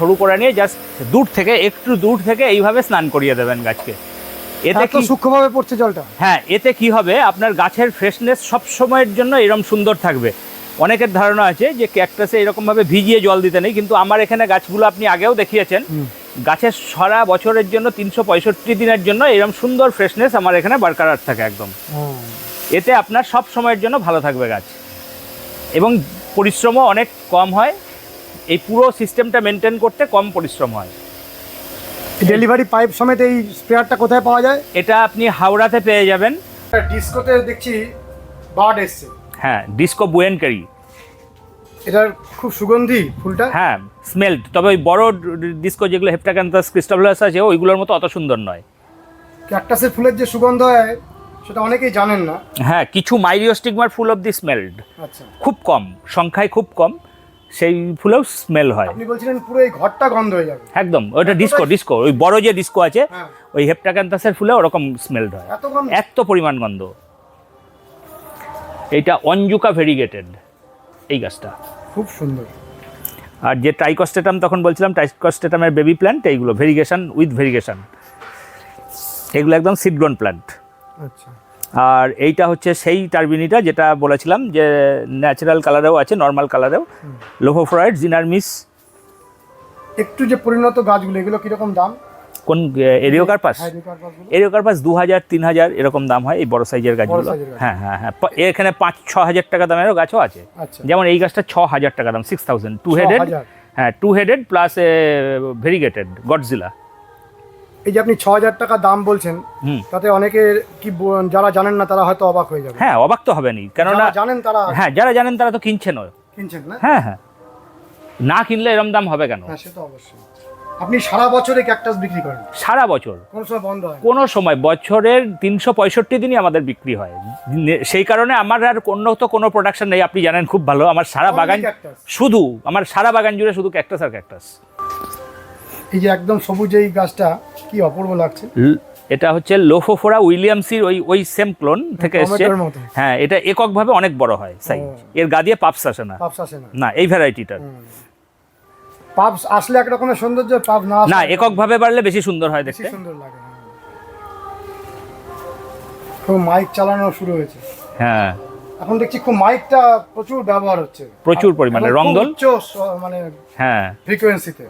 সরু করে নিয়ে জাস্ট দূর থেকে একটু দূর থেকে এইভাবে স্নান করিয়ে দেবেন গাছকে। এতে কি সূক্ষ্মভাবে পড়ছে জলটা। হ্যাঁ এতে কি হবে? আপনার গাছের ফ্রেশনেস সব সময়ের জন্য এরকম সুন্দর থাকবে। অনেকের ধারণা আছে যে ক্যাকটাসে এরকমভাবে ভিজিয়ে জল দিতে নেই কিন্তু আমার এখানে গাছগুলো আপনি আগেও দেখিয়েছেন। গাছের সারা বছরের জন্য তিনশো পঁয়ষট্টি দিনের জন্য এরকম সুন্দর ফ্রেশনেস আমার এখানে বারকরার থাকে একদম। এতে আপনার সব সময়ের জন্য ভালো থাকবে গাছ। এবং পরিশ্রমও অনেক কম হয়। এই পুরো সিস্টেমটা মেনটেন করতে কম পরিশ্রম হয়। ডেলিভারি পাইপ সমেত এই স্প্রেয়ারটা কোথায় পাওয়া যায়? এটা আপনি হাওড়াতে পেয়ে যাবেন। ডিস্কোতে দেখছি বার্ড এসছে। হ্যাঁ ডিসকো বুয়েনকারি এটার খুব সুগন্ধি ফুলটা। হ্যাঁ স্মেলড তবে ওই বড় ডিস্কো যেগুলো হেপটাক্যান্থাস ক্রিস্টাবলাস আছে ওইগুলোর মতো অত সুন্দর নয়। ক্যাকটাসের ফুলের যে সুগন্ধ হয় সেটা অনেকেই জানেন না। হ্যাঁ কিছু মাইরিওস্টিগমার ফুল অফ দি স্মেলড আচ্ছা। খুব কম সংখ্যায় খুব কম। সেই ফুলেও স্মেল হয়। আপনি বলছিলেন পুরো এই ঘরটা গন্ধ হয়ে যাবে। একদম ওইটা ডিস্কো ডিস্কো ওই বড় যে ডিস্কো আছে হ্যাঁ। ওই হেপটাক্যান্থাসের ফুলে ওরকম স্মেলড হয়। এত এত পরিমাণ গন্ধ। এইটা অঞ্জুকা ভেরিগেটেড এই গাছটা। খুব সুন্দর। আর যে ট্রাইকস্টেটাম তখন বলছিলাম ট্রাইকস্টেটামের বেবি প্ল্যান্ট এইগুলো ভেরিগেশন উইথ ভেরিগেশন এগুলো একদম সিডগ্রন প্ল্যান্ট আচ্ছা। আর এইটা হচ্ছে সেই টার্বিনিটা যেটা বলেছিলাম যে ন্যাচারাল কালারেও আছে নর্মাল কালারেও লোফোফ্রয়েড জিনারমিস একটু যে পরিণত গাছগুলো এগুলো কীরকম দাম? কোন এরিওকার্পাস? হ্যাঁ রেকার গাছগুলো এরিওকার্পাস দু হাজার তিন হাজার এরকম দাম হয় এই বড় সাইজের গাছগুলো। হ্যাঁ হ্যাঁ হ্যাঁ। এখানে পাঁচ ছ হাজার টাকা দামেরও গাছও আছে। আচ্ছা। যেমন এই গাছটা ছ হাজার টাকা দাম সিক্স থাউজেন্ড টু হেডেড হ্যাঁ two headed plus variegated Godzilla এই যে আপনি ছ হাজার টাকা দাম বলছেন তাতে অনেকে কি যারা জানেন না তারা হয়তো অবাক হয়ে যাবে। হ্যাঁ অবাক তো হবেনি কেননা জানেন তারা হ্যাঁ যারা জানেন তারা তো কিনছেনও। কিনছেন না? হ্যাঁ হ্যাঁ। না কিনলে এরম দাম হবে কেন? হ্যাঁ সে তো অবশ্যই। আপনি সারা বছরে ক্যাকটাস বিক্রি করেন? সারা বছর। কোন সময় বন্ধ হয়? কোনো সময় বছরের তিনশো পঁয়ষট্টি দিনই আমাদের বিক্রি হয়। সেই কারণে আমার আর অন্য তো কোনো প্রোডাকশন নেই। আপনি জানেন খুব ভালো আমার সারা বাগান শুধু আমার সারা বাগান জুড়ে শুধু ক্যাকটাস আর ক্যাকটাস এই যে একদম সবুজ এই গাছটা কি অপূর্ব লাগছে। এটা হচ্ছে লোফোফোরা উইলিয়ামসির ওই ওই সেম ক্লোন থেকে এসছে। হ্যাঁ এটা এককভাবে অনেক বড় হয় সাইজ এর গা দিয়ে পাপস আসে না। পাপস আসে না। না এই ভ্যারাইটিটার পাপস আসলে একরকমের সৌন্দর্য পাপ না না এককভাবে বাড়লে বেশি সুন্দর হয় দেখতে। সুন্দর লাগে। খুব মাইক চালানো শুরু হয়েছে। হ্যাঁ। এখন দেখছি খুব মাইকটা প্রচুর ব্যবহার হচ্ছে। প্রচুর পরিমাণে। রংদল? মানে হ্যাঁ। ফ্রিকোয়েন্সিতে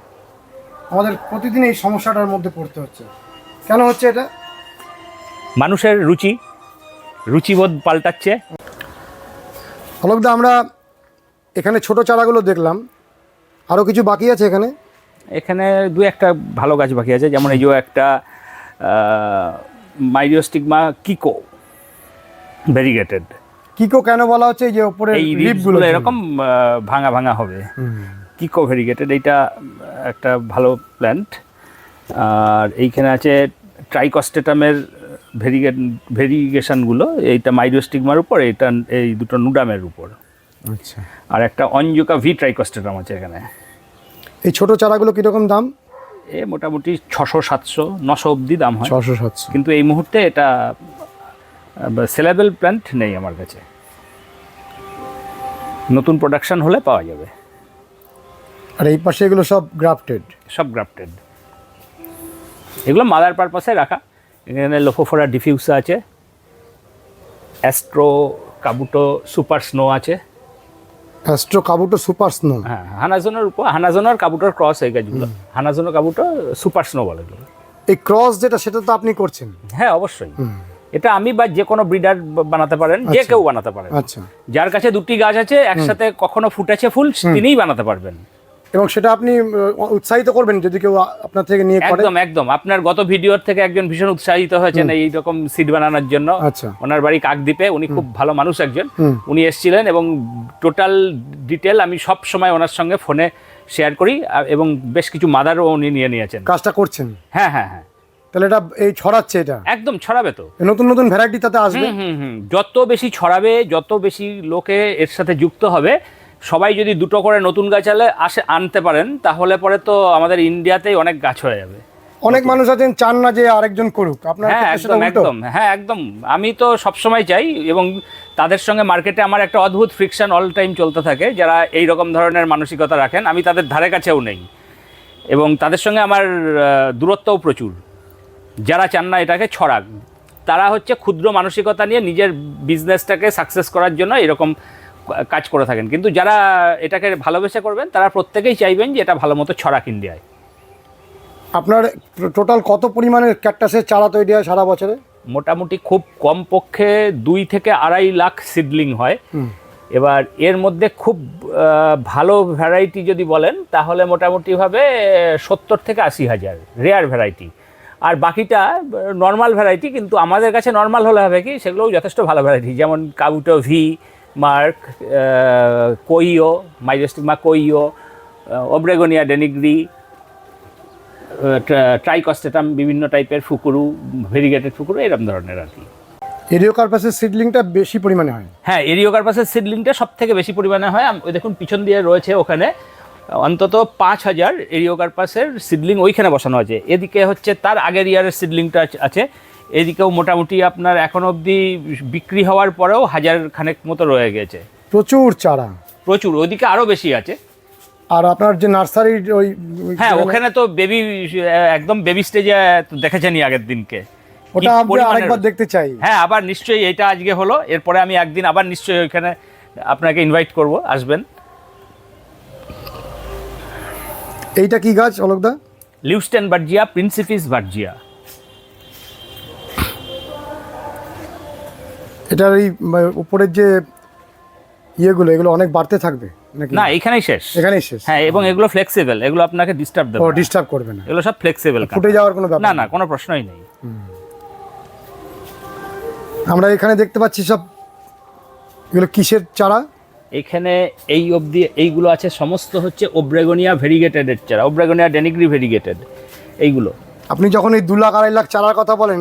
আমাদের প্রতিদিন এই সমস্যাটার মধ্যে পড়তে হচ্ছে। কেন হচ্ছে এটা? মানুষের রুচি রুচিবোধ পাল্টাচ্ছে। অলকদা আমরা এখানে ছোট চারাগুলো দেখলাম। আরও কিছু বাকি আছে এখানে? এখানে দু একটা ভালো গাছ বাকি আছে যেমন এই যে একটা মাইরিওস্টিগমা কিকো ভেরিগেটেড কিকো কেন বলা হচ্ছে? এই যে ওপরে এই লিপগুলো এরকম ভাঙা ভাঙা হবে। কিকো ভেরিগেটেড এইটা একটা ভালো প্ল্যান্ট আর এইখানে আছে ট্রাইকস্টেটামের ভেরিগেট ভেরিগেশনগুলো এইটা মাইরিওস্টিগমার উপর এইটা এই দুটো নুডামের উপর। আচ্ছা। আর একটা অঞ্জুকা ভি ট্রাইকস্টেটাম আছে এখানে। এই ছোট চারাগুলো কীরকম দাম? এ মোটামুটি ছশো সাতশো নশো অবধি দাম হয়। ছশো সাতশো। কিন্তু এই মুহূর্তে এটা সেলেবল প্ল্যান্ট নেই আমার কাছে। নতুন প্রোডাকশন হলে পাওয়া যাবে। আর এই পাশে এগুলো সব গ্রাফটেড। সব গ্রাফটেড। এগুলো মাদার পারপাসে রাখা। এখানে লোফোফোরা ডিফিউসা আছে। অ্যাস্ট্রো কাবুটো সুপার স্নো আছে। অ্যাস্ট্রো কাবুটো সুপার স্নো হ্যাঁ হানাজনের উপর হানাজনের কাবুটোর ক্রস এই গাছগুলো হানাজনের কাবুটো সুপার স্নো বলে এগুলো। এই ক্রস যেটা সেটা তো আপনি করছেন। হ্যাঁ অবশ্যই। এটা আমি বা যে কোনো ব্রিডার বানাতে পারেন যে আচ্ছা। কেউ বানাতে পারেন। আচ্ছা। যার কাছে দুটি গাছ আছে একসাথে কখনো ফুটেছে ফুল তিনিই বানাতে পারবেন। এবং সেটা আপনি উৎসাহিত করবেন যদি কেউ আপনার থেকে নিয়ে করে। একদম একদম। আপনার গত ভিডিওর থেকে একজন ভীষণ উৎসাহিত হয়েছেন এই রকম সিট বানানোর জন্য। আচ্ছা। ওনার বাড়ি কাকদ্বীপে উনি খুব ভালো মানুষ একজন। উনি এসেছিলেন এবং টোটাল ডিটেল আমি সব সময় ওনার সঙ্গে ফোনে শেয়ার করি এবং বেশ কিছু মাদারও উনি নিয়ে নিয়েছেন। কাজটা করছেন? হ্যাঁ হ্যাঁ হ্যাঁ। তাহলে এটা এই ছড়াচ্ছে এটা? একদম ছড়াবে তো। নতুন নতুন ভ্যারাইটি তাতে আসবে? হুম হুম হুম। যত বেশি ছড়াবে যত বেশি লোকে এর সাথে যুক্ত হবে সবাই যদি দুটো করে নতুন গাছ আলে আসে আনতে পারেন তাহলে পরে তো আমাদের ইন্ডিয়াতেই অনেক গাছ হয়ে যাবে। অনেক মানুষ আছেন চান না যে আরেকজন করুক। আপনার হ্যাঁ একদম একদম। হ্যাঁ একদম। আমি তো সবসময় চাই এবং তাদের সঙ্গে মার্কেটে আমার একটা অদ্ভুত ফ্রিকশন অল টাইম চলতে থাকে যারা এই রকম ধরনের মানসিকতা রাখেন আমি তাদের ধারে কাছেও নেই। এবং তাদের সঙ্গে আমার দূরত্বও প্রচুর। যারা চান না এটাকে ছড়াক। তারা হচ্ছে ক্ষুদ্র মানসিকতা নিয়ে নিজের বিজনেসটাকে সাকসেস করার জন্য এরকম কাজ করে থাকেন। কিন্তু যারা এটাকে ভালোবেসে করবেন তারা প্রত্যেকেই চাইবেন যে এটা ভালো মতো ছড়াক ইন্ডিয়ায়। আপনার টোটাল কত পরিমাণের ক্যাকটাসের চারা তৈরি হয় সারা বছরে? মোটামুটি খুব কম পক্ষে দুই থেকে আড়াই লাখ সিডলিং হয়। এবার এর মধ্যে খুব ভালো ভ্যারাইটি যদি বলেন তাহলে মোটামুটিভাবে সত্তর থেকে আশি হাজার রেয়ার ভ্যারাইটি আর বাকিটা নর্মাল ভ্যারাইটি কিন্তু আমাদের কাছে নর্মাল হলে হবে কি সেগুলোও যথেষ্ট ভালো ভ্যারাইটি যেমন কাউটো ভি মার্ক কোইও মাইজেস্টিকমা কোইও ওব্রেগোনিয়া ডেনিগ্রি ট্রাইকস্টেটাম বিভিন্ন টাইপের ফুকুরু ভেরিগেটেড ফুকুরু এরকম ধরনের আর কি। এরিওকার্পাসের সিডলিংটা বেশি পরিমাণে হয়। হ্যাঁ এরিওকার্পাসের সিডলিংটা সব থেকে বেশি পরিমাণে হয়। ওই দেখুন পিছন দিয়ে রয়েছে ওখানে অন্তত পাঁচ হাজার এরিওকার্পাসের সিডলিং ওইখানে বসানো আছে। এদিকে হচ্ছে তার আগের ইয়ারের সিডলিংটা আছে। এদিকেও মোটামুটি আপনার এখন অবধি বিক্রি হওয়ার পরেও হাজার খানেক মতো রয়ে গেছে। প্রচুর চারা। প্রচুর ওদিকে আরও বেশি আছে। আর আপনার যে নার্সারির ওই হ্যাঁ ওখানে তো বেবি একদম বেবি স্টেজে দেখেছেনই আগের দিনকে। ওটা আরেকবার দেখতে চাই। হ্যাঁ আবার নিশ্চয়ই এটা আজকে হলো। এরপরে আমি একদিন আবার নিশ্চয়ই ওইখানে আপনাকে ইনভাইট করব আসবেন। এইটা কি গাছ অলোকদা লিউস্টেন ভার্জিয়া প্রিন্সিপিস ভার্জিয়া। এটার এই মানে, উপরের যে ইয়েগুলো এগুলো অনেক বাড়তে থাকবে না এখানেই শেষ। এখানেই শেষ। হ্যাঁ এবং এগুলো ফ্লেক্সিবল এগুলো আপনাকে ডিস্টার্ব দেবে না। ডিস্টার্ব করবে না। এগুলো সব ফ্লেক্সিবল ফুটে যাওয়ার কোনো ব্যাপার না না কোনো প্রশ্নই নেই। আমরা এখানে দেখতে পাচ্ছি সব এগুলো কিসের চারা? এখানে এই অবধি এইগুলো আছে সমস্ত হচ্ছে ওব্রেগোনিয়া ভেরিগেটেডের চারা ওব্রেগোনিয়া ডেনিগ্রি ভেরিগেটেড এইগুলো। আপনি যখন এই দু লাখ আড়াই লাখ চারার কথা বলেন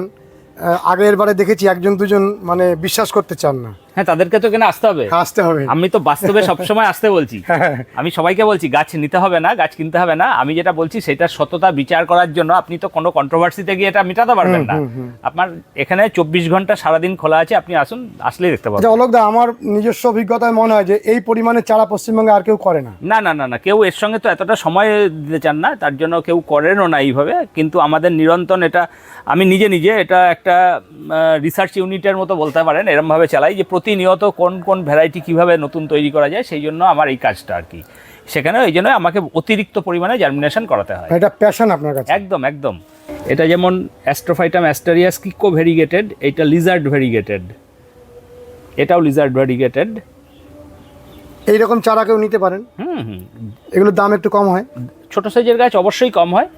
আগের বারে দেখেছি একজন দুজন মানে বিশ্বাস করতে চান না। হ্যাঁ তাদেরকে তো এখানে আসতে হবে। আসতে হবে। আমি তো বাস্তবে সবসময় আসতে বলছি। আমি সবাইকে বলছি গাছ নিতে হবে না গাছ কিনতে হবে না। আমি যেটা বলছি সেটা সততা বিচার করার জন্য আপনি তো কোনো কন্ট্রোভার্সিতে গিয়ে এটা মেটাতে পারবেন না। আপনার এখানে চব্বিশ ঘণ্টা সারাদিন খোলা আছে আপনি আসুন আসলেই দেখতে পাবেন। আচ্ছা অলোকদা আমার নিজস্ব অভিজ্ঞতায় মনে হয় যে এই পরিমাণে চারা পশ্চিমবঙ্গে আর কেউ করে না। না না না না কেউ এর সঙ্গে তো এতটা সময় দিতে চান না তার জন্য কেউ করেনও না এইভাবে। কিন্তু আমাদের নিরন্তর এটা আমি নিজে নিজে এটা একটা রিসার্চ ইউনিটের মতো বলতে পারেন এরমভাবে চালাই যে প্রতিনিয়ত কোন কোন ভ্যারাইটি কীভাবে নতুন তৈরি করা যায় সেই জন্য আমার এই কাজটা আর কি। সেখানে এই জন্য আমাকে অতিরিক্ত পরিমাণে জার্মিনেশন করাতে হয়। এটা প্যাশন আপনার কাছে? একদম একদম। এটা যেমন অ্যাস্ট্রোফাইটাম অ্যাস্টারিয়াস কিকো ভেরিগেটেড এইটা লিজার্ড ভেরিগেটেড এটাও লিজার্ড ভেরিগেটেড এইরকম চারা কেউ নিতে পারেন? হুম হুম। এগুলোর দাম একটু কম হয়? ছোট সাইজের গাছ অবশ্যই কম হয়।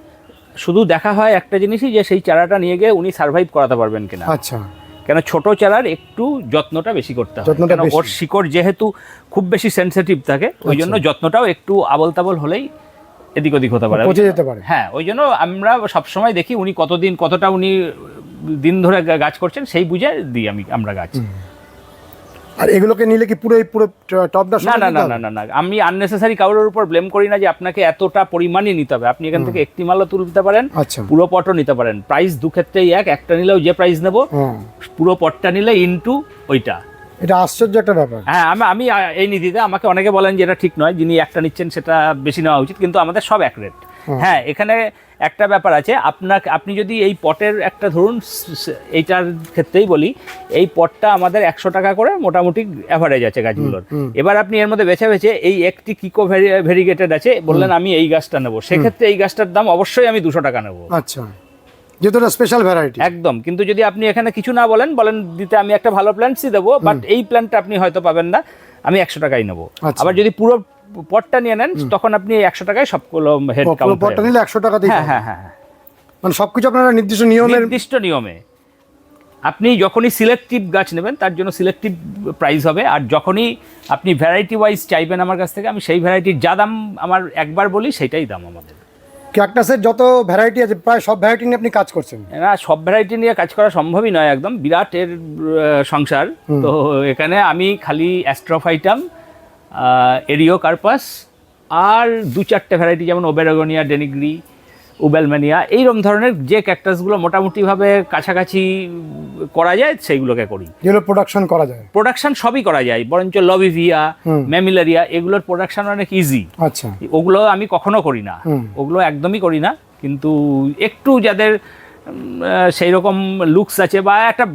শুধু দেখা হয় একটা জিনিসই যে সেই চারাটা নিয়ে গিয়ে উনি সার্ভাইভ করাতে পারবেন কিনা। আচ্ছা। কেন ছোট চারার একটু যত্নটা বেশি করতে হবে কেন। ওর শিকড় যেহেতু খুব বেশি সেন্সিটিভ থাকে ওই জন্য যত্নটাও একটু আবল তাবল হলেই এদিক ওদিক হতে পারে। পচে যেতে পারে। হ্যাঁ ওই জন্য আমরা সবসময় দেখি উনি কতদিন কতটা উনি দিন ধরে গাছ করছেন সেই বুঝে দিই আমি আমরা গাছ। আর এগুলোকে নিলে কি পুরো পুরো টপটা না না না না না না। আমি আননেসেসারি কারোর উপর ব্লেম করি না যে আপনাকে এতটা পরিমাণই নিতে হবে। আপনি এখান থেকে একটি মালও তুলতে পারেন আচ্ছা। পুরো পটও নিতে পারেন। প্রাইস দু ক্ষেত্রেই এক একটা নিলেও যে প্রাইস নেব পুরো পটটা নিলে ইনটু ওইটা। এটা আশ্চর্য একটা ব্যাপার। হ্যাঁ আমি আমি এই নীতিতে আমাকে অনেকে বলেন যে এটা ঠিক নয় যিনি একটা নিচ্ছেন সেটা বেশি নেওয়া উচিত কিন্তু আমাদের সব এক রেট হ্যাঁ এখানে একটা ব্যাপার আছে আপনাকে আপনি যদি এই পটের একটা ধরুন এইটার ক্ষেত্রেই বলি এই পটটা আমাদের একশো টাকা করে মোটামুটি অ্যাভারেজ আছে গাছগুলোর। এবার আপনি এর মধ্যে বেছে বেছে এই একটি কিকো ভেরিগেটেড আছে বললেন আমি এই গাছটা নেব। সেক্ষেত্রে এই গাছটার দাম অবশ্যই আমি দুশো টাকা নেব। আচ্ছা। স্পেশাল ভ্যারাইটি একদম। কিন্তু যদি আপনি এখানে কিছু না বলেন বলেন দিতে আমি একটা ভালো প্ল্যান্টসই দেবো বাট এই প্ল্যান্টটা আপনি হয়তো পাবেন না আমি একশো টাকাই নেব। আচ্ছা। আবার যদি পুরো পটটা নিয়ে নেন তখন আপনি একশো টাকায় সবগুলো হেড পটটা নিলে একশো টাকাতেই হ্যাঁ হ্যাঁ হ্যাঁ হ্যাঁ। মানে সবকিছু আপনারা নির্দিষ্ট নিয়মে নির্দিষ্ট নিয়মে। আপনি যখনই সিলেক্টিভ গাছ নেবেন তার জন্য সিলেক্টিভ প্রাইস হবে। আর যখনই আপনি ভ্যারাইটি ওয়াইজ চাইবেন আমার কাছ থেকে আমি সেই ভ্যারাইটির যা দাম আমার একবার বলি সেটাই দাম আমাদের। ক্যাকটাসের যত ভ্যারাইটি আছে প্রায় সব ভ্যারাইটি নিয়ে আপনি কাজ করছেন? না সব ভ্যারাইটি নিয়ে কাজ করা সম্ভবই নয় একদম। বিরাট এর সংসার। তো এখানে আমি খালি অ্যাস্ট্রোফাইটাম এরিও কার্পাস আর দু চারটে ভ্যারাইটি যেমন ওবেরগনিয়া ডেনিগ্রি উবেলম্যানিয়া এইরকম ধরনের যে ক্যাকটাসগুলো মোটামুটিভাবে কাছাকাছি করা যায় সেইগুলোকে করি। যেগুলো প্রোডাকশন করা যায়। প্রোডাকশন সবই করা যায় বরঞ্চ লবিভিয়া। ম্যামিলারিয়া এগুলোর প্রোডাকশন অনেক ইজি আচ্ছা। ওগুলো আমি কখনো করি না। ওগুলো একদমই করি না কিন্তু একটু যাদের সেই রকম লুকস আছে বা একটা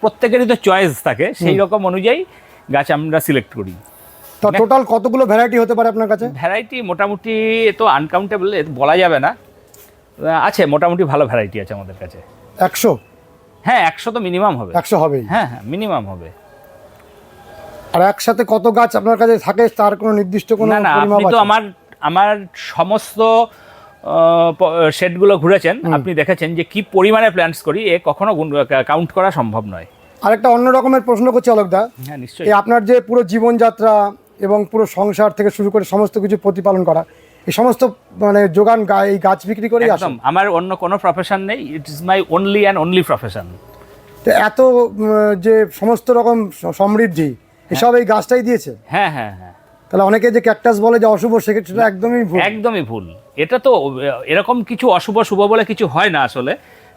প্রত্যেকেরই তো চয়েস থাকে সেই রকম অনুযায়ী গাছ আমরা সিলেক্ট করি। তা টোটাল কতগুলো ভ্যারাইটি হতে পারে আপনার কাছে? ভ্যারাইটি মোটামুটি তো আনকাউন্টেবল বলা যাবে না। আছে মোটামুটি ভালো ভ্যারাইটি আছে আমাদের কাছে। একশো? হ্যাঁ একশো তো মিনিমাম হবে। একশো হবে হ্যাঁ হ্যাঁ মিনিমাম হবে। আর একসাথে কত গাছ আপনার কাছে থাকে তার কোনো নির্দিষ্ট কোনো না না আপনি তো আমার আমার সমস্ত শেডগুলো ঘুরেছেন। আপনি দেখেছেন যে কি পরিমাণে প্ল্যান্টস করি এ কখনো কাউন্ট করা সম্ভব নয়। আরেকটা অন্য রকমের প্রশ্ন করছি অলোকদা হ্যাঁ নিশ্চয়ই। আপনার যে পুরো জীবনযাত্রা এবং পুরো সংসার থেকে শুরু করে সমস্ত কিছু প্রতিপালন করা। এই সমস্ত মানে যোগান এই গাছ বিক্রি করেই আসে। একদম আমার অন্য কোনো প্রফেশন নেই। It is my only and only profession তো এত যে সমস্ত রকম সমৃদ্ধি এসব এই গাছটাই দিয়েছে? হ্যাঁ হ্যাঁ হ্যাঁ। তাহলে অনেকে যে ক্যাকটাস বলে যে অশুভ সেক্ষেত্রে সেটা একদমই ভুল। একদমই ভুল। এটা তো এরকম কিছু অশুভ শুভ বলে কিছু হয় না আসলে।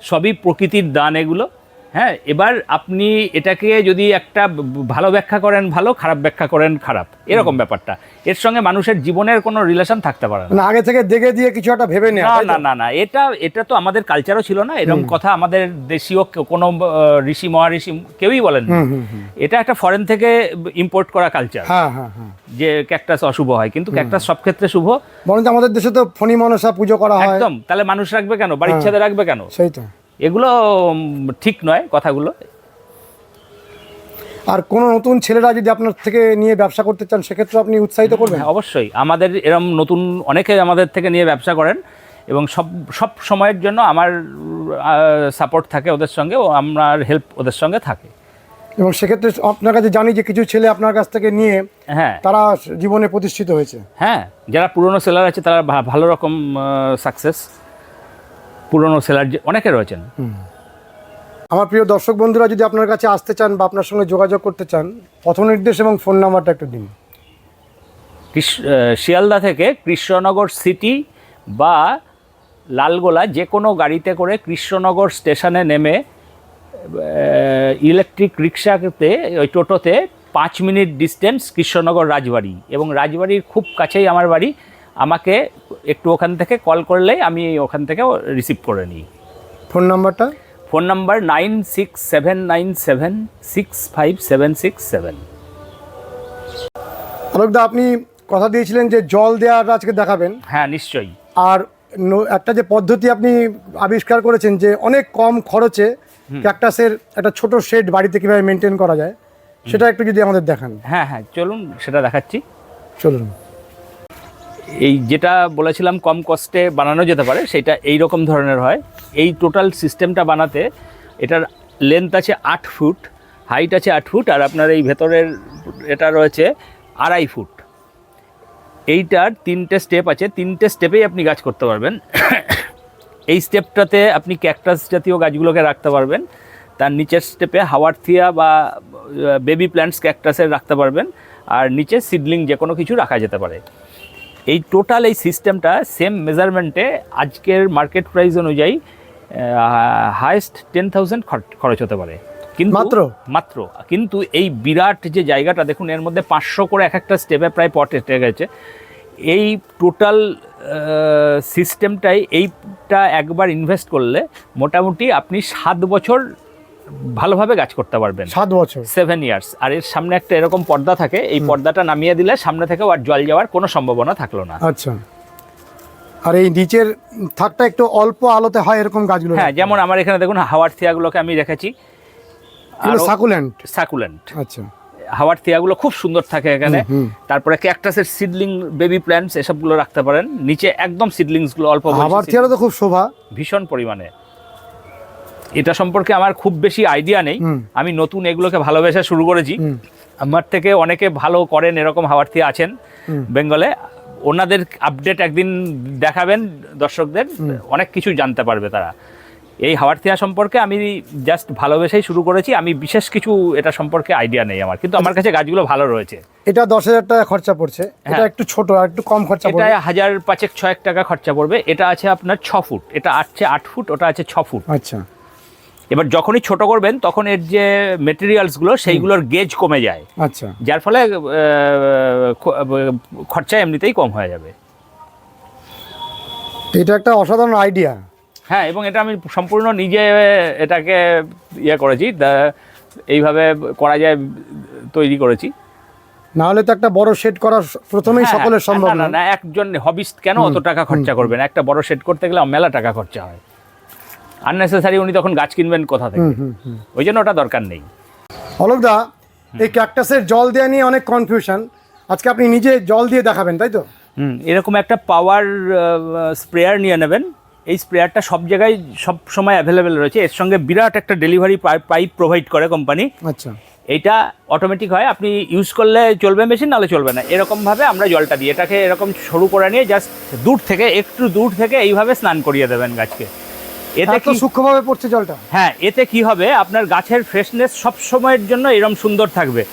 সবই প্রকৃতির দান এগুলো। হ্যাঁ এবার আপনি এটাকে যদি একটা ভালো ব্যাখ্যা করেন ভালো খারাপ ব্যাখ্যা করেন খারাপ। এরকম ব্যাপারটা। এর সঙ্গে মানুষের জীবনের কোনো রিলেশন থাকতে পারে না। মানে আগে থেকে দেখে দিয়ে কিছু একটা ভেবে নেওয়া না না না এটা এটা তো আমাদের কালচারও ছিল না। এরকম কথা আমাদের দেশীয় কোনো ঋষি মহারিষি কেউই বলেন। এটা একটা ফরেন থেকে ইম্পোর্ট করা কালচার হ্যাঁ হ্যাঁ হ্যাঁ। যে ক্যাকটাস অশুভ হয় কিন্তু ক্যাকটাস সব ক্ষেত্রে শুভ। বরঞ্চ আমাদের দেশে তো ফণি মনসা পুজো করা হয়। একদম। তাহলে মানুষ রাখবে কেন? বাড়ির। ছাদে রাখবে কেন? সেই তো এগুলো ঠিক নয় কথাগুলো। আর কোনো নতুন ছেলেরা যদি আপনার থেকে নিয়ে ব্যবসা করতে চান সেক্ষেত্রে আপনি উৎসাহিত করবেন? হ্যাঁ, অবশ্যই। আমাদের এরম নতুন অনেকে আমাদের থেকে নিয়ে ব্যবসা করেন এবং সব সব সময়ের জন্য আমার সাপোর্ট থাকে ওদের সঙ্গে ও আমার হেল্প ওদের সঙ্গে থাকে। এবং সেক্ষেত্রে আপনার কাছে জানি যে কিছু ছেলে আপনার কাছ থেকে নিয়ে হ্যাঁ। তারা জীবনে প্রতিষ্ঠিত হয়েছে। হ্যাঁ যারা পুরনো সেলার আছে তারা ভালো রকম সাকসেস পুরনো সেলার যে অনেকে রয়েছেন। আমার প্রিয় দর্শক বন্ধুরা যদি আপনার কাছে আসতে চান বা আপনার সঙ্গে যোগাযোগ করতে চান পথ নির্দেশ এবং ফোন নাম্বারটা একটু দিন। শিয়ালদা থেকে কৃষ্ণনগর সিটি বা লালগোলা যে কোনো গাড়িতে করে কৃষ্ণনগর স্টেশনে নেমে ইলেকট্রিক রিক্সাতে ওই টোটোতে পাঁচ মিনিট ডিস্টেন্স কৃষ্ণনগর রাজবাড়ি। এবং রাজবাড়ির খুব কাছেই আমার বাড়ি। আমাকে একটু ওখান থেকে কল করলেই আমি ওখান থেকে রিসিভ করে নিই। ফোন নাম্বারটা? Phone number nine six seven nine seven six five seven six seven. আলোকদা আপনি কথা দিয়েছিলেন যে জল দেওয়ার আজকে দেখাবেন। হ্যাঁ নিশ্চয়ই। আর একটা যে পদ্ধতি আপনি আবিষ্কার করেছেন যে অনেক কম খরচে ক্যাকটাসের একটা ছোট শেড বাড়িতে কীভাবে মেনটেন করা যায় সেটা একটু যদি আমাদের দেখান। হ্যাঁ হ্যাঁ চলুন সেটা দেখাচ্ছি। চলুন। এই যেটা বলেছিলাম কম কস্টে বানানো যেতে পারে, সেটা এই রকম ধরনের হয়। এই টোটাল সিস্টেমটা বানাতে এটার লেন্থ আছে আট ফুট, হাইট আছে আট ফুট, আর আপনার এই ভেতরের এটা রয়েছে আড়াই ফুট। এইটার তিনটে স্টেপ আছে, তিনটে স্টেপেই আপনি গাছ করতে পারবেন। এই স্টেপটাতে আপনি ক্যাকটাস জাতীয় গাছগুলোকে রাখতে পারবেন। তার নিচের স্টেপে হাওয়ার থিয়া বা বেবি প্ল্যান্টস ক্যাকটাসের রাখতে পারবেন। আর নিচে সিডলিং যে কোনো কিছু রাখা যেতে পারে। এই টোটাল এই সিস্টেমটা সেম মেজারমেন্টে আজকের মার্কেট প্রাইস অনুযায়ী হায়েস্ট টেন থাউজেন্ড খরচ হতে পারে। কিন্তু মাত্র? মাত্র। কিন্তু এই বিরাট যে জায়গাটা দেখুন এর মধ্যে পাঁচশো করে এক একটা স্টেপে প্রায় পট এসে গেছে। এই টোটাল সিস্টেমটাই এইটা একবার ইনভেস্ট করলে মোটামুটি আপনি সাত বছর ভালোভাবে গাছ করতে পারবেন। সাত বছর। সেভেন ইয়ার্স আর এর সামনে একটা এরকম পর্দা থাকে এই পর্দাটা নামিয়ে দিলে সামনে থেকেও আর জল যাওয়ার কোনো সম্ভাবনা থাকল না। আচ্ছা। আর এই নিচের থাকটা একটু অল্প আলোতে হয় এরকম গাছগুলো? হ্যাঁ যেমন আমার এখানে দেখুন হাওয়ার থিয়াগুলোকে আমি রেখেছি। সাকুল্যান্ট? সাকুলেন্ট আচ্ছা। হাওয়ার থিয়াগুলো খুব সুন্দর থাকে এখানে। তারপরে ক্যাকটাসের সিডলিং বেবি প্ল্যান্টস এসবগুলো রাখতে পারেন। নিচে একদম সিডলিংসগুলো অল্প হাওয়ার। চেয়ারও তো খুব শোভা। ভীষণ পরিমাণে। এটা সম্পর্কে আমার খুব বেশি আইডিয়া নেই। আমি নতুন এগুলোকে ভালোবেসে শুরু করেছি। আমার থেকে অনেকে ভালো করেন এরকম হাওয়ার্থী আছেন বেঙ্গলে। ওনাদের আপডেট একদিন দেখাবেন দর্শকদের অনেক কিছু জানতে পারবে তারা। এই হাওয়ারথিয়া সম্পর্কে আমি জাস্ট ভালোবেসেই শুরু করেছি। আমি বিশেষ কিছু এটা সম্পর্কে আইডিয়া নেই আমার। কিন্তু আমার কাছে গাছগুলো ভালো রয়েছে। এটা দশ হাজার টাকা খরচা পড়ছে। এটা হ্যাঁ। একটু ছোট আর একটু কম খরচা এটা হাজার পাঁচেক ছয়েক টাকা খরচা পড়বে। এটা আছে আপনার ছ ফুট। এটা আছে আট ফুট ওটা আছে ছ ফুট। আচ্ছা। এবার যখনই ছোট করবেন তখন এর যে মেটেরিয়ালসগুলো সেইগুলোর গেজ কমে যায়। আচ্ছা। যার ফলে খরচা এমনিতেই কম হয়ে যাবে। এটা একটা অসাধারণ আইডিয়া হ্যাঁ এবং এটা আমি সম্পূর্ণ নিজে এটাকে ইয়ে করেছি এইভাবে করা যায় তৈরি করেছি। নাহলে তো একটা বড় শেড করা প্রথমেই হ্যাঁ, সকলের সম্ভব না না। না না একজন হবিস্ট কেন অত টাকা খরচা করবেন একটা বড় সেট করতে গেলে মেলা টাকা খরচা হয়। আননেসেসারি উনি তখন গাছ কিনবেন কোথা থেকে। ওই জন্য ওটা দরকার নেই। অলোকদা এই ক্যাকটাসের জল দেওয়া নিয়ে অনেক কনফিউশন আজকে আপনি নিজে জল দিয়ে দেখাবেন তাই তো? হুম এরকম একটা পাওয়ার স্প্রেয়ার নিয়ে নেবেন। এই স্প্রেয়ারটা সব জায়গায় সব সময় অ্যাভেলেবেল রয়েছে। এর সঙ্গে বিরাট একটা ডেলিভারি পাইপ প্রোভাইড করে কোম্পানি আচ্ছা। এইটা অটোমেটিক হয়। আপনি ইউজ করলে চলবে মেশিন নাহলে চলবে না। এরকমভাবে আমরা জলটা দিই। এটাকে এরকম সরু করে নিয়ে জাস্ট দূর থেকে একটু দূর থেকে এইভাবে স্নান করিয়ে দেবেন গাছকে। এতে কি সূক্ষ্মভাবে পড়ছে জলটা। হ্যাঁ এতে কি হবে? আপনার গাছের ফ্রেশনেস সব সময়ের জন্য এরকম সুন্দর থাকবে।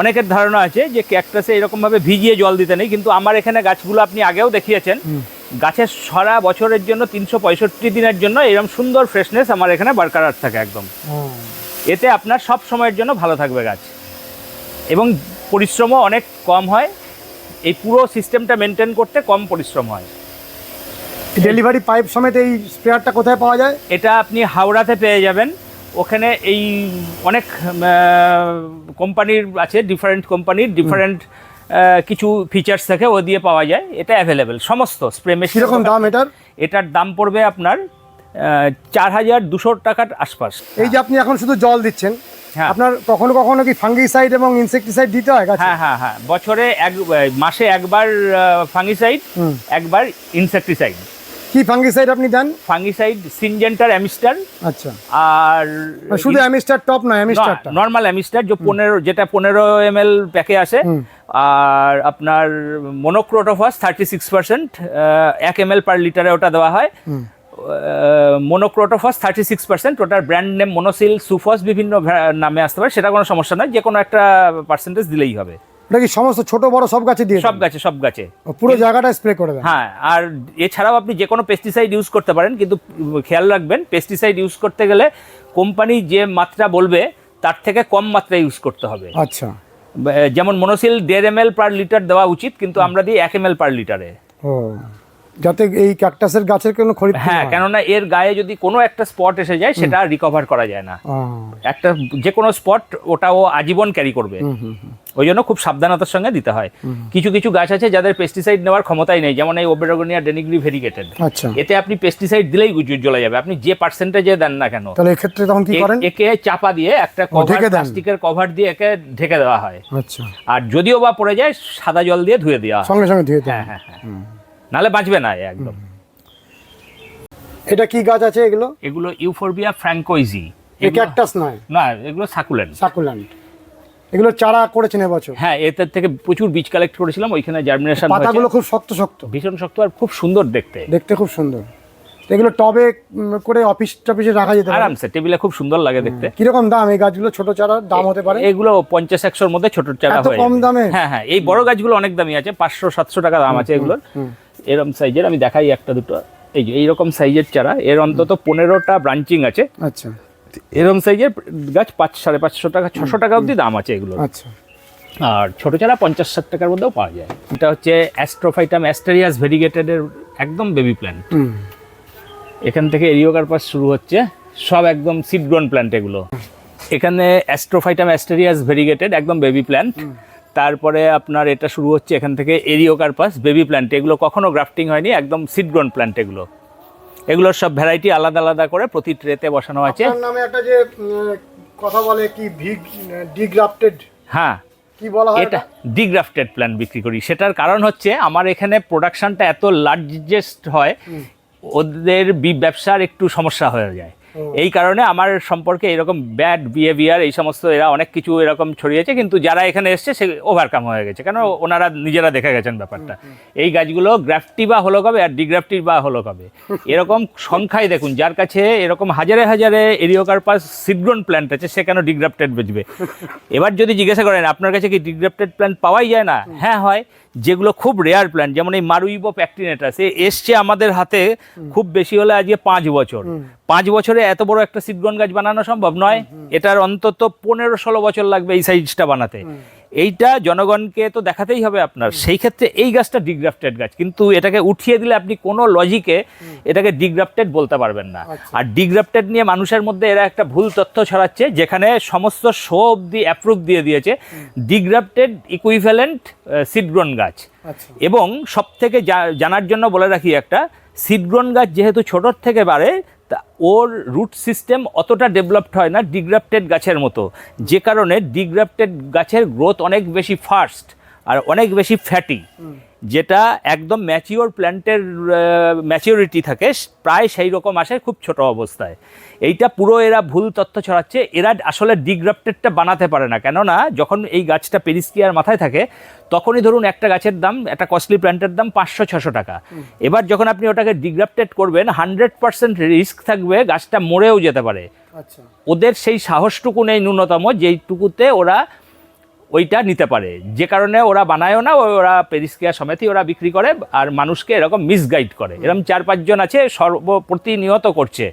অনেকের ধারণা আছে যে ক্যাকটাসে এরকমভাবে ভিজিয়ে জল দিতে নেই কিন্তু আমার এখানে গাছগুলো আপনি আগেও দেখিয়েছেন। গাছের সারা বছরের জন্য তিনশো পঁয়ষট্টি দিনের জন্য এরকম সুন্দর ফ্রেশনেস আমার এখানে বারকারার থাকে একদম। এতে আপনার সব সময়ের জন্য ভালো থাকবে গাছ। এবং পরিশ্রমও অনেক কম হয়। এই পুরো সিস্টেমটা মেনটেন করতে কম পরিশ্রম হয়। ডেলিভারি পাইপ সমেত এই স্প্রেয়ারটা কোথায় পাওয়া যায়? এটা আপনি হাওড়াতে পেয়ে যাবেন। ওখানে এই অনেক কোম্পানির আছে ডিফারেন্ট কোম্পানির ডিফারেন্ট কিছু ফিচার্স থাকে ও দিয়ে পাওয়া যায়। এটা অ্যাভেলেবেল সমস্ত স্প্রে মেশিন কীরকম দাম এটার? এটার দাম পড়বে আপনার চার হাজার দুশো টাকার আশপাশ। এই যে আপনি এখন শুধু জল দিচ্ছেন হ্যাঁ। আপনার কখনো কখনো কি ফাঙ্গিসাইড এবং ইনসেকটিসাইড দিতে হয় হ্যাঁ হ্যাঁ হ্যাঁ। বছরে এক মাসে একবার ফাঙ্গিসাইড একবার ইনসেকটিসাইড কি ফাঙ্গিসাইড আপনি দেন? ফাঙ্গিসাইড সিনজেন্টার অ্যামিস্টার আচ্ছা। আর মানে শুধু অ্যামিস্টার টপ নয় অ্যামিস্টারটা নর্মাল অ্যামিস্টার যে পনেরো যেটা পনেরো এম এল প্যাকে আসে আর আপনার মনোক্রোটোফাস থার্টি সিক্স পার্সেন্ট এক এম এল পার লিটারে ওটা দেওয়া হয়। মনোক্রোটোফাস থার্টি সিক্স পার্সেন্ট ওটার ব্র্যান্ড নেম মনোসিল সুফস বিভিন্ন নামে আসতে পারে সেটা কোনো সমস্যা নয়। যে কোনো একটা পার্সেন্টেজ দিলেই হবে। ওটা কি সমস্ত ছোট বড় সব গাছে দিয়ে সব গাছে সব গাছে। পুরো জায়গাটা স্প্রে করে দেন হ্যাঁ আর এছাড়াও আপনি যে কোনো পেস্টিসাইড ইউজ করতে পারেন কিন্তু খেয়াল রাখবেন পেস্টিসাইড ইউজ করতে গেলে কোম্পানি যে মাত্রা বলবে তার থেকে কম মাত্রা ইউজ করতে হবে। আচ্ছা। যেমন মনোসিল দেড় এম এল পার লিটার দেওয়া উচিত কিন্তু আমরা দিই এক এম এল পার লিটারে যাতে এই ক্যাকটাসের গাছের কোনো ক্ষতি হ্যাঁ কেননা এর গায়ে যদি কোনো একটা স্পট এসে যায় সেটা রিকভার করা যায় না। একটা যে কোনো স্পট ওটা ও আজীবন ক্যারি করবে। ওই জন্য খুব সাবধানতার সঙ্গে দিতে হয়। কিছু কিছু গাছ আছে যাদের পেস্টিসাইড নেওয়ার ক্ষমতাই নেই যেমন এই ওবেরোগনিয়া ডেনিগ্রি ভেরিগেটেড এতে আপনি পেস্টিসাইড দিলেই জ্বলে যাবে। আপনি যে পার্সেন্টেজে দেন না কেন তাহলে এক্ষেত্রে তখন কি করেন? একে চাপা দিয়ে একটা কভার প্লাস্টিকের কভার দিয়ে একে ঢেকে দেওয়া হয়। আচ্ছা। আর যদিও বা পড়ে যায় সাদা জল দিয়ে ধুয়ে দেওয়া সঙ্গে সঙ্গে ধুয়ে হ্যাঁ হ্যাঁ হ্যাঁ। নাহলে বাঁচবে না একদম। এটা কি গাছ আছে এগুলো? এগুলো ইউফোরবিয়া ফ্র্যাঙ্কোইজি ক্যাকটাস নয়। না এগুলো সাকুলেন্ট সাকুল্যান্ড এগুলো চারা করেছেন এবছর? হ্যাঁ এতে থেকে প্রচুর বীজ কালেক্ট করেছিলাম ওইখানে জার্মিনেশন পাতাগুলো খুব শক্ত শক্ত। ভীষণ শক্ত আর খুব সুন্দর দেখতে। দেখতে খুব সুন্দর। এগুলো টবে করে অফিস টফিসে রাখা যেতে পারে? আরামসে টেবিলে খুব সুন্দর লাগে দেখতে। কীরকম দাম এই গাছগুলো? ছোট চারা দাম হতে পারে? এগুলো পঞ্চাশ একশোর মধ্যে ছোট চারা এত কম দামে? হ্যাঁ হ্যাঁ এই বড় গাছগুলো অনেক দামি আছে পাঁচশো সাতশো টাকা দাম আছে এগুলোর। এরকম সাইজের আমি দেখাই একটা দুটো। এই যে এইরকম সাইজের চারা এর অন্তত পনেরোটা ব্রাঞ্চিং আছে। আচ্ছা। এরকম সাইজের গাছ পাঁচ সাড়ে পাঁচশো টাকা ছশো টাকা অবধি দাম আছে এগুলো। আচ্ছা। আর ছোট চারা পঞ্চাশ ষাট টাকার মধ্যেও পাওয়া যায়। এটা হচ্ছে অ্যাস্ট্রোফাইটাম অ্যাস্টেরিয়াস ভেরিগেটেডের একদম বেবি প্ল্যান্ট এখান থেকে এরিওকার্পাস শুরু হচ্ছে। সব একদম সিডগ্রন প্ল্যান্ট এগুলো। এখানে অ্যাস্ট্রোফাইটাম অ্যাস্টেরিয়াস ভেরিগেটেড একদম বেবি প্ল্যান্ট তারপরে আপনার এটা শুরু হচ্ছে এখান থেকে এরিওকার্পাস বেবি প্ল্যান্ট এগুলো কখনও গ্রাফটিং হয়নি একদম সিডগ্রন প্ল্যান্ট এগুলো। এগুলোর সব ভ্যারাইটি আলাদা আলাদা করে প্রতি ট্রেতে বসানো আছে। নামে একটা যে কথা বলে কি ভিগ ডিগ্রাফটেড? হ্যাঁ। কি বলা হয় এটা ডিগ্রাফটেড প্ল্যান্ট বিক্রি করি। সেটার কারণ হচ্ছে আমার এখানে প্রোডাকশনটা এত লার্জেস্ট হয় ওদের বি- ব্যবসার একটু সমস্যা হয়ে যায়। এই কারণে আমার সম্পর্কে এরকম ব্যাড বিহেভিয়ার এই সমস্ত এরা অনেক কিছু এরকম ছড়িয়েছে কিন্তু যারা এখানে এসছে সে ওভারকাম হয়ে গেছে। কেন? ওনারা নিজেরা দেখে গেছেন ব্যাপারটা। এই গাছগুলো গ্রাফটি বা হলো কবে আর ডিগ্রাফটি বা হলো কবে? এরকম সংখ্যায় দেখুন যার কাছে এরকম হাজারে হাজারে এরিওকার্পাস সিডগ্রন প্ল্যান্ট আছে সে কেন ডিগ্রাফটেড বেচবে? এবার যদি জিজ্ঞাসা করেন আপনার কাছে কি ডিগ্রাফটেড প্ল্যান্ট পাওয়াই যায় না? হ্যাঁ হয়। যেগুলো খুব রেয়ার প্ল্যান্ট যেমন এই মারুইবো প্যাক্টিনেটা সে এসছে আমাদের হাতে খুব বেশি হলে আজকে পাঁচ বছর। পাঁচ বছরে এত বড় একটা সিটগন গাছ বানানো সম্ভব নয়। এটার অন্তত পনেরো ষোলো বছর লাগবে এই সাইজটা বানাতে। এইটা জনগণকে তো দেখাতেই হবে আপনার। সেই ক্ষেত্রে এই গাছটা ডিগ্রাফটেড গাছ। কিন্তু এটাকে উঠিয়ে দিলে আপনি কোনো লজিকে এটাকে ডিগ্রাফটেড বলতে পারবেন না। আর ডিগ্রাফটেড নিয়ে মানুষের মধ্যে এরা একটা ভুল তথ্য ছড়াচ্ছে যেখানে সমস্ত শো অব্দি অ্যাপ্রুভ দিয়ে দিয়েছে। ডিগ্রাফটেড ইকুইভ্যালেন্ট সিডগ্রন গাছ। আচ্ছা। এবং সব থেকে জানার জন্য বলে রাখি একটা সিডগ্রন গাছ যেহেতু ছোটোর থেকে বাড়ে ওর রুট সিস্টেম অতটা ডেভেলপড হয় না ডিগ্রাফটেড গাছের মতো। যে কারণে ডিগ্রাফটেড গাছের গ্রোথ অনেক বেশি ফাস্ট আর অনেক বেশি ফ্যাটি যেটা একদম ম্যাচিওর প্ল্যান্টের ম্যাচিওরিটি থাকে প্রায় সেই রকম আসে খুব ছোট অবস্থায়। এইটা পুরো এরা ভুল তথ্য ছড়াচ্ছে এরা আসলে ডিগ্রাফটেডটা বানাতে পারে না। কেননা যখন এই গাছটা পেরিস্কিয়ার মাথায় থাকে তখনই ধরুন একটা গাছের দাম একটা কস্টলি প্ল্যান্টের দাম পাঁচশো ছশো টাকা। এবার যখন আপনি ওটাকে ডিগ্রাফটেড করবেন হান্ড্রেড পার্সেন্ট রিস্ক থাকবে গাছটা মরেও যেতে পারে। আচ্ছা। ওদের সেই সাহসটুকু নেই ন্যূনতম যেইটুকুতে ওরা ওইটা নিতে পারে। যে কারণে ওরা বানায়ও না, ওরা পেরিসকিয়া সমেতই ওরা বিক্রি করে আর মানুষকে এরকম মিসগাইড করে। এরকম চার পাঁচজন আছে সর্ব প্রতিনিয়ত করছে।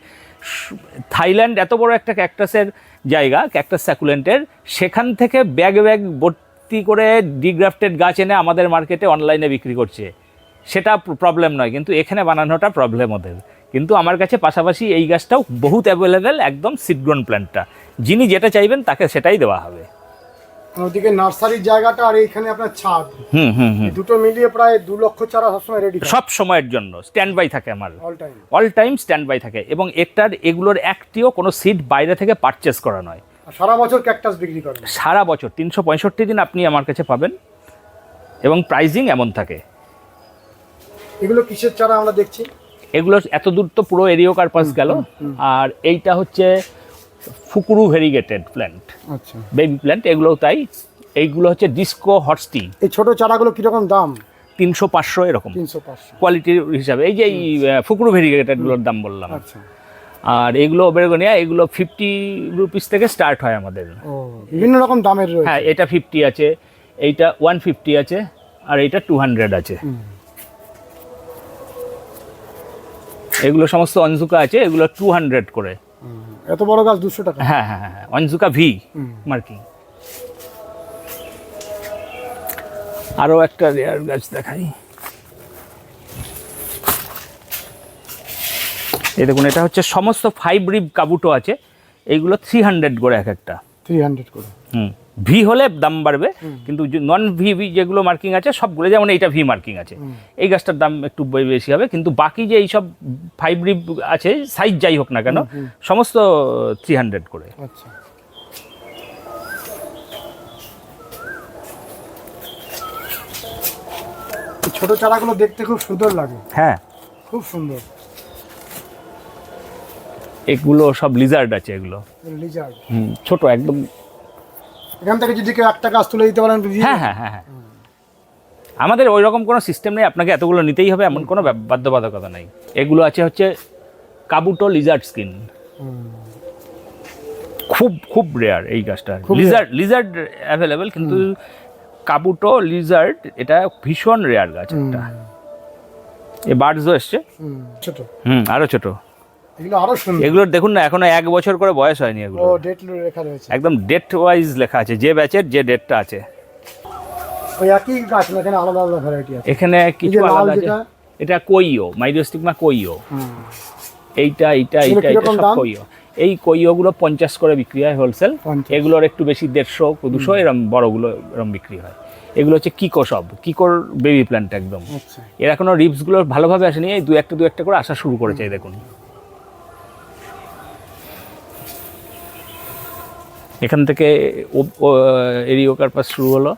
থাইল্যান্ড এত বড় একটা ক্যাকটাসের জায়গা ক্যাকটাস স্যাকুলেন্টের সেখান থেকে ব্যাগ ব্যাগ ভর্তি করে ডিগ্রাফটেড গাছ এনে আমাদের মার্কেটে অনলাইনে বিক্রি করছে। সেটা প্রবলেম নয়, কিন্তু এখানে বানানোটা প্রবলেম ওদের। কিন্তু আমার কাছে পাশাপাশি এই গাছটাও বহুত অ্যাভেলেবেল একদম সিডগ্রন প্ল্যান্টটা যিনি যেটা চাইবেন তাকে সেটাই দেওয়া হবে। ওদিকে নার্সারির জায়গাটা আর এইখানে আপনার ছাদ। হুম হুম হুম। দুটো মিলিয়ে প্রায় দু লক্ষ চারা সবসময় রেডি সব সময়ের জন্য স্ট্যান্ড বাই থাকে আমার। All time all time stand by থাকে। এবং একটার এগুলোর একটিও কোনো সিট বাইরে থেকে পারচেস করা নয়। সারা বছর ক্যাকটাস বিক্রি করেন। সারা বছর তিনশো পঁয়ষট্টি দিন আপনি আমার কাছে পাবেন। এবং প্রাইজিং এমন থাকে। এগুলো কিসের চারা আমরা দেখছি? এগুলো এত দূর তো পুরো এরিও কার্পাস গেল। আর এইটা হচ্ছে ফুকুরু ভেরিগেটেড প্ল্যান্ট আচ্ছা। বেবি প্ল্যান্ট এগুলোও তাই। এইগুলো হচ্ছে ডিস্কো হটস্টি এই ছোট চারাগুলো কীরকম দাম? তিনশো পাঁচশো এরকম। কোয়ালিটির হিসাবে। এই যে এই ফুকুরু ভেরিগেটেডগুলোর দাম বললাম। আচ্ছা। আর এগুলো বেরগনিয়া এগুলো ফিফটি রুপিস থেকে স্টার্ট হয় আমাদের। বিভিন্ন রকম দামের হ্যাঁ এটা ফিফটি আছে এইটা ওয়ান ফিফটি আছে আর এইটা টু হান্ড্রেড আছে। এগুলো সমস্ত অনজুকা আছে এগুলো টু হান্ড্রেড করে। এত বড় গাছ দুশো টাকা। হ্যাঁ হ্যাঁ হ্যাঁ অঞ্জুকা ভি মার্কিং। আরও একটা রেয়ার গাছ দেখাই। এই দেখুন এটা হচ্ছে সমস্ত ফাইভ রিব কাবুটো আছে। এইগুলো থ্রি হান্ড্রেড করে এক একটা। থ্রি হান্ড্রেড করে। হুম। ভি হলে দাম বাড়বে কিন্তু নন ভি ভি যেগুলো মার্কিং আছে সবগুলো যেমন এইটা ভি মার্কিং আছে। এই গাছটার দাম একটু বেশি হবে কিন্তু বাকি যে এইসব ফাইভ রিব আছে সাইজ যাই হোক না কেন সমস্ত থ্রি হান্ড্রেড করে। আচ্ছা। ছোট চারাগুলো দেখতে খুব সুন্দর লাগে। হ্যাঁ। খুব সুন্দর। এগুলো সব লিজার্ড আছে এগুলো। লিজার্ড হুম ছোট একদম এখান থেকে যদি কেউ একটা গাছ তুলে দিতে পারেন হ্যাঁ হ্যাঁ হ্যাঁ হ্যাঁ। আমাদের ওই রকম কোনো সিস্টেম নেই আপনাকে এতগুলো নিতেই হবে এমন কোনো বাধ্যবাধকতা নাই। এগুলো আছে হচ্ছে কাবুটো লিজার্ড স্কিন খুব খুব রেয়ার এই গাছটা। লিজার্ড লিজার্ড অ্যাভেলেবেল কিন্তু কাবুটো লিজার্ড এটা ভীষণ রেয়ার গাছ একটা। এ বার্ডসও এসছে। ছোট। হুম আরও ছোট। এগুলো আরও সুন্দর। এগুলোর দেখুন না এখনও এক বছর করে বয়স হয়নি এগুলো। ও ডেট লেখা রয়েছে। একদম ডেট ওয়াইজ লেখা আছে যে ব্যাচের যে ডেটটা আছে। ওই একই গাছ এখানে আলাদা আলাদা ভ্যারাইটি আছে। এখানে কিছু আলাদা আছে। এটা কইও মাইডোস্টিকমা কইও? এইটা এইটা এইটা কীরকম সব কইও। এই কইওগুলো পঞ্চাশ করে বিক্রি হয় হোলসেল 50 এগুলোর একটু বেশি দেড়শো দুশো এরম বড়গুলো এরম বিক্রি হয়। এগুলো হচ্ছে কিকো সব কিকোর বেবি প্ল্যান্ট একদম। আচ্ছা। এর এখনও রিপসগুলো ভালোভাবে আসেনি এই দু একটা দু একটা করে আসা শুরু করেছে দেখুন। এখান থেকে এরিওকার্পাস শুরু হলো।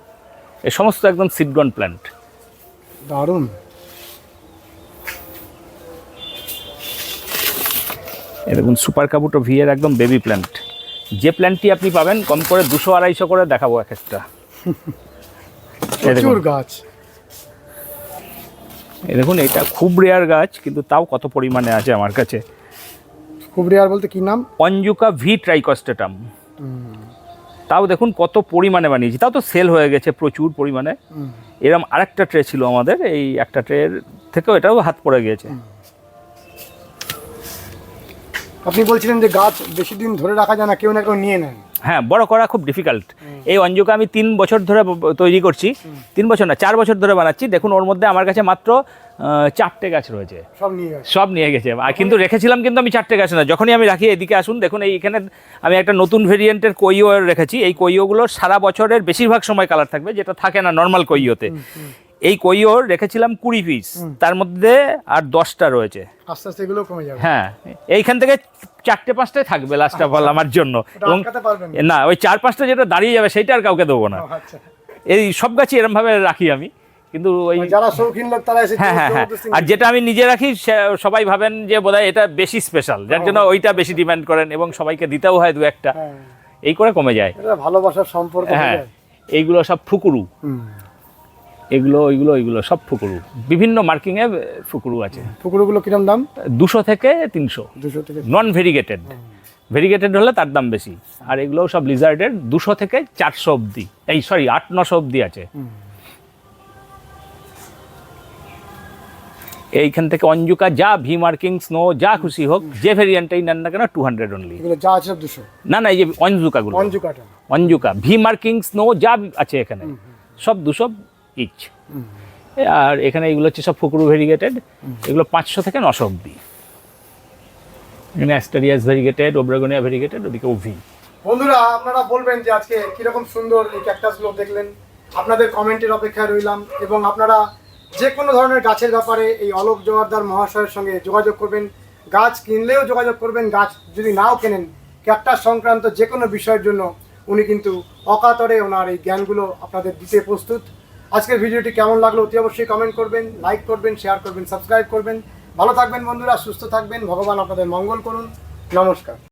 এ সমস্ত একদম সিডগন প্ল্যান্ট দারুণ। এ দেখুন সুপার কাবুটো ভি এর একদম বেবি প্ল্যান্ট যে প্ল্যান্টটি আপনি পাবেন কম করে দুশো আড়াইশো করে দেখাবো এক একটা। গাছ। দেখুন এটা খুব রেয়ার গাছ কিন্তু তাও কত পরিমাণে আছে আমার কাছে। খুব রেয়ার বলতে কি নাম? অঞ্জুকা ভি ট্রাইকস্টেটাম তাও দেখুন কত পরিমাণে বানিয়েছি। তাও তো সেল হয়ে গেছে প্রচুর পরিমাণে। এরম আরেকটা ট্রে ছিল আমাদের এই একটা ট্রের থেকেও এটাও হাত পড়ে গিয়েছে। আপনি বলছিলেন যে গাছ বেশি দিন ধরে রাখা যায় না কেউ না কেউ নিয়ে নেন। হ্যাঁ বড় করা খুব ডিফিকাল্ট এই অঞ্জুকা আমি তিন বছর ধরে তৈরি করছি। তিন বছর না চার বছর ধরে বানাচ্ছি। দেখুন ওর মধ্যে আমার কাছে মাত্র চারটে গাছ রয়েছে। সব নিয়ে গেছে। সব নিয়ে গেছে। আর কিন্তু রেখেছিলাম কিন্তু আমি চারটে গাছ না। যখনই আমি রাখি এদিকে আসুন দেখুন এই এখানে আমি একটা নতুন ভেরিয়েন্টের কৈও রেখেছি। এই কৈওগুলো সারা বছরের বেশিরভাগ সময় কালার থাকবে যেটা থাকে না নর্মাল কৈওতে এই কৈও রেখেছিলাম কুড়ি পিস তার মধ্যে আর দশটা রয়েছে। আস্তে আস্তে এগুলো কমে যাবে। হ্যাঁ এইখান থেকে চারটে পাঁচটায় থাকবে লাস্ট অফ অল আমার জন্য। এবং না। না ওই চার পাঁচটা যেটা দাঁড়িয়ে যাবে সেটা আর কাউকে দেবো না। আচ্ছা। এই সব গাছই এরমভাবে রাখি আমি। কিন্তু ওই মানে যারা শৌখিন লোক তারা এসে হ্যাঁ হ্যাঁ হ্যাঁ। আর যেটা আমি নিজে রাখি সবাই ভাবেন যে বোধহয় এটা বেশি স্পেশাল যার জন্য ওইটা বেশি ডিমান্ড করেন এবং সবাইকে দিতেও হয় দু একটা। হ্যাঁ, এই করে কমে যায়। ভালোবাসার সম্পর্ক হ্যাঁ এইগুলো সব ফুকুরু। এগুলো ওইগুলো ওইগুলো সব ফুকুরু। বিভিন্ন মার্কিংয়ে ফুকুরু আছে। ফুকুরুগুলো কিরম দাম? দুশো থেকে তিনশো। দুশো থেকে নন ভেরিগেটেড ভেরিগেটেড হলে তার দাম বেশি। আর এগুলো সব লিজার্ডের দুশো থেকে চারশো অবধি। এই সরি আট নশো অবধি আছে। এইখান থেকে অঞ্জুকা যা ভি মার্কিং স্নো যা খুশি হোক যে ভেরিয়েন্টেই নেন না কেন টু হান্ড্রেড অনলি যা আছে দুশো। না না এই যে অঞ্জুকাগুলো। পঞ্চু কাটা অঞ্জুকা ভি মার্কিং স্নো যা আছে এখানে। সব দুশো ইচ আর এখানে এগুলো হচ্ছে সব ফুকরু ভেরিগেটেড এগুলো পাঁচশো থেকে নশো অবধি। এখানে অ্যাস্টারিয়াস ভেরিগেটেড ওব্রাগোনিয়া ভেরিগেটেড ওদিকে ওভি বন্ধুরা আপনারা বলবেন যে আজকে কীরকম সুন্দর এই ক্যাকটাসগুলো দেখলেন। আপনাদের কমেন্টের অপেক্ষায় রইলাম এবং আপনারা যে কোনো ধরনের গাছের ব্যাপারে এই অলোক জোয়ারদার মহাশয়ের সঙ্গে যোগাযোগ করবেন। গাছ কিনলেও যোগাযোগ করবেন, গাছ যদি নাও কেনেন ক্যাকটাস সংক্রান্ত যে কোনো বিষয়ের জন্য উনি কিন্তু অকাতরে ওনার এই জ্ঞানগুলো আপনাদের দিতে প্রস্তুত। আজকের ভিডিওটি কেমন লাগল অতি অবশ্যই কমেন্ট করবেন লাইক করবেন শেয়ার করবেন সাবস্ক্রাইব করবেন। ভালো থাকবেন বন্ধুরা, সুস্থ থাকবেন। ভগবান আপনাদের মঙ্গল করুন। নমস্কার।